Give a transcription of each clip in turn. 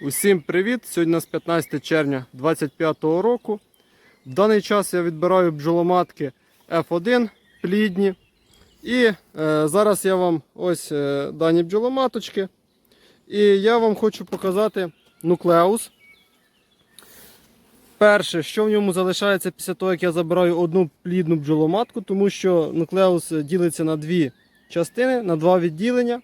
Усім привіт! Сьогодні у нас 15 червня 2025 року. В даний час я відбираю бджоломатки F1 плідні. І е, зараз я вам ось е, дані бджоломаточки. І я вам хочу показати нуклеус. Перше, що в ньому залишається після того, як я забираю одну плідну бджоломатку, тому що нуклеус ділиться на дві частини, на два відділення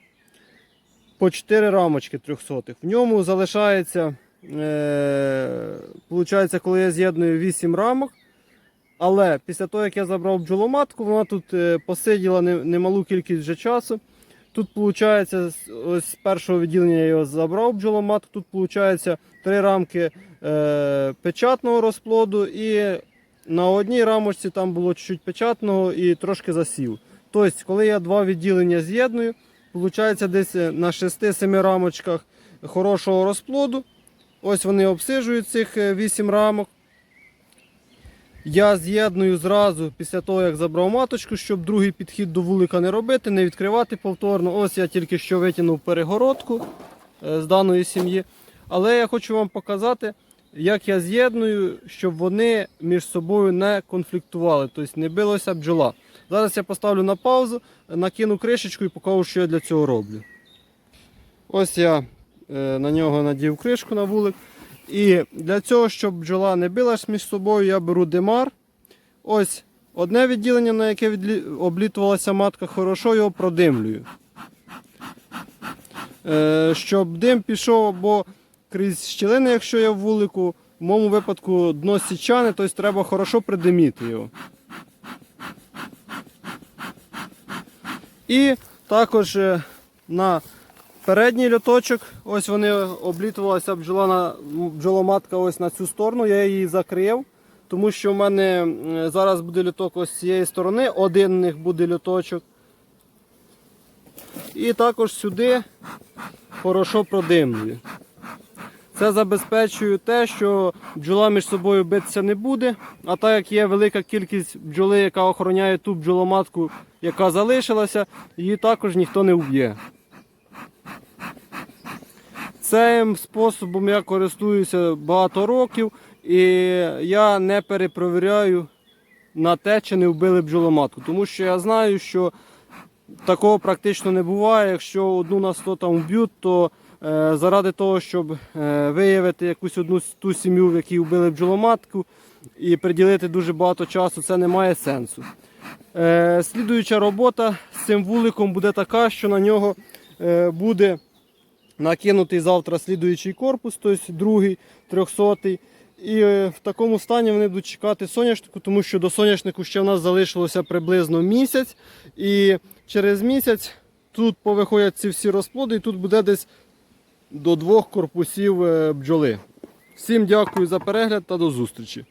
по 4 рамочки трьохсотих. В ньому залишається, е, получається, коли я з'єдную 8 рамок. Але після того, як я забрав бджоломатку, вона тут е, посиділа немалу кількість вже часу. Тут, виходить, ось з першого відділення я його забрав бджоломатку. Тут, виходить, три рамки е, печатного розплоду, і на одній рамочці там було чуть-чуть печатного і трошки засів. Тобто, коли я два відділення з'єдную, Получається десь е, на 6-7 рамочках хорошого розплоду. Ось вони обсижують цих 8 рамок. Я з'єдную зразу після того, як забрав маточку, щоб другий підхід до вулика не робити, не відкривати повторно. Ось я тільки що витягнув перегородку е, з даної сім'ї. Але я хочу вам показати, як я з'єдную, щоб вони між собою не конфліктували, тобто не билося бджола. Зараз я поставлю на паузу, накину кришечку і покажу, що я для цього роблю. Ось я е, на нього надів кришку на вулик. І для цього, щоб бджола не билась між собою, я беру димар. Ось одне відділення, на яке облітувалася матка, хорошо його продимлюю. Е, щоб дим пішов або крізь щілини, якщо я в вулику, в моєму випадку дно січане, тобто треба хорошо придиміти його. І також е, на передній льоточок, ось вони облітувалася бджола бджоломатка ось на цю сторону, я її закрив, тому що в мене зараз буде льоток ось з цієї сторони, один в них буде льоточок. І також сюди хорошо продимлюю. Це забезпечує те, що бджола між собою битися не буде. А так як є велика кількість бджоли, яка охороняє ту бджоломатку, яка залишилася, її також ніхто не вб'є. Цим способом я користуюся багато років і я не перепровіряю на те, чи не вбили бджоломатку. Тому що я знаю, що такого практично не буває. Якщо одну на 100 там вб'ють, то заради того, щоб е, виявити якусь одну ту сім'ю, в якій вбили бджоломатку, і приділити дуже багато часу, це не має сенсу. Е, слідуюча робота з цим вуликом буде така, що на нього е, буде накинутий завтра слідуючий корпус, тобто другий, трьохсотий. І е, в такому стані вони будуть чекати соняшнику, тому що до соняшнику ще в нас залишилося приблизно місяць. І через місяць тут повиходять ці всі розплоди, і тут буде десь до двох корпусів е, бджоли. Всім дякую за перегляд та до зустрічі.